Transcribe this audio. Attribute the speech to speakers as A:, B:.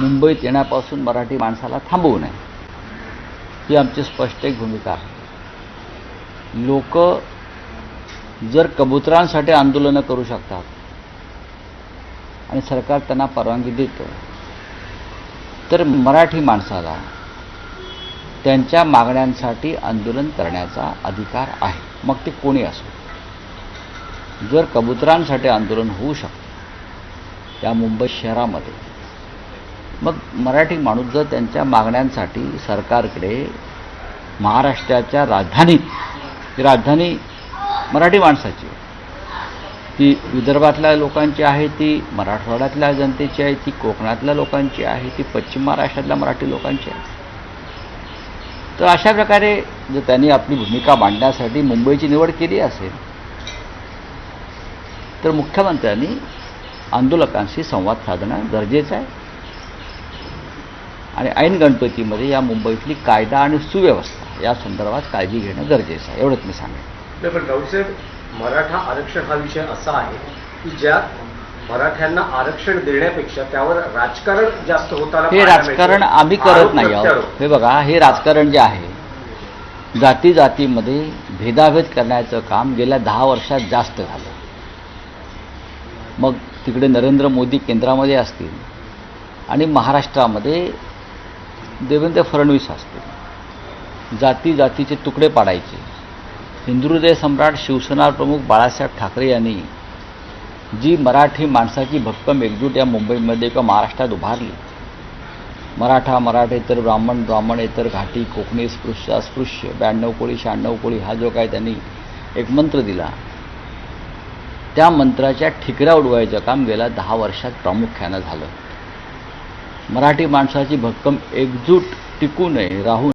A: मुंबईत येण्यापासून मराठी माणसाला थांबवू नये. ही आमची स्पष्ट एक भूमिका आहे. लोक जर कबुतरांसाठी आंदोलनं करू शकतात आणि सरकार त्यांना परवानगी देतं तर मराठी माणसाला त्यांच्या मागण्यांसाठी आंदोलन करण्याचा अधिकार आहे. मग ते कोणी असो. जर कबुतरांसाठी आंदोलन होऊ शकतं त्या मुंबई शहरामध्ये मग मराठी माणूस जर त्यांच्या मागण्यांसाठी सरकारकडे महाराष्ट्राच्या राजधानीत ही राजधानी मराठी माणसाची ती विदर्भातल्या लोकांची आहे ती मराठवाड्यातल्या जनतेची आहे ती कोकणातल्या लोकांची आहे ती पश्चिम महाराष्ट्रातल्या मराठी लोकांची आहे. तर अशा प्रकारे जर त्यांनी आपली भूमिका मांडण्यासाठी मुंबईची निवड केली असेल तर मुख्यमंत्र्यांनी आंदोलकांशी संवाद साधणं गरजेचं आहे. आणि ऐन गणपतीमध्ये या मुंबईतली कायदा आणि सुव्यवस्था या संदर्भात काळजी घेणं गरजेचं आहे एवढंच मी सांगेन
B: पण राऊतसाहेब मराठा आरक्षण हा विषय असा आहे की ज्यात मराठ्यांना आरक्षण देण्यापेक्षा त्यावर राजकारण जास्त होताना
A: हे राजकारण. आम्ही करत नाही आहोत. हे बघा हे राजकारण जे आहे जाती जातीमध्ये भेदाभेद करण्याचं काम गेल्या दहा वर्षात जास्त झालं मग तिकडे नरेंद्र मोदी केंद्रामध्ये असतील आणि महाराष्ट्रामध्ये देवेंद्र फडणवीस असतील. जाती जातीचे तुकडे पाडायचे. हिंदुहृदय सम्राट शिवसेना प्रमुख बाळासाहेब ठाकरे यांनी जी मराठी माणसाची भक्कम एकजूट या मुंबईमध्ये किंवा महाराष्ट्रात उभारली. मराठा मराठेतर ब्राह्मण ब्राह्मणेतर घाटी कोकणी स्पृश्य अस्पृश्य ब्याण्णव कोळी शहाण्णव कोळी हा जो काय त्यांनी एक मंत्र दिला. त्या मंत्राच्या ठिकऱ्या उडवायचं काम गेल्या दहा वर्षात प्रामुख्यानं झालं. मराठी माणसाची भक्कम एकजूट टिकू नये राहू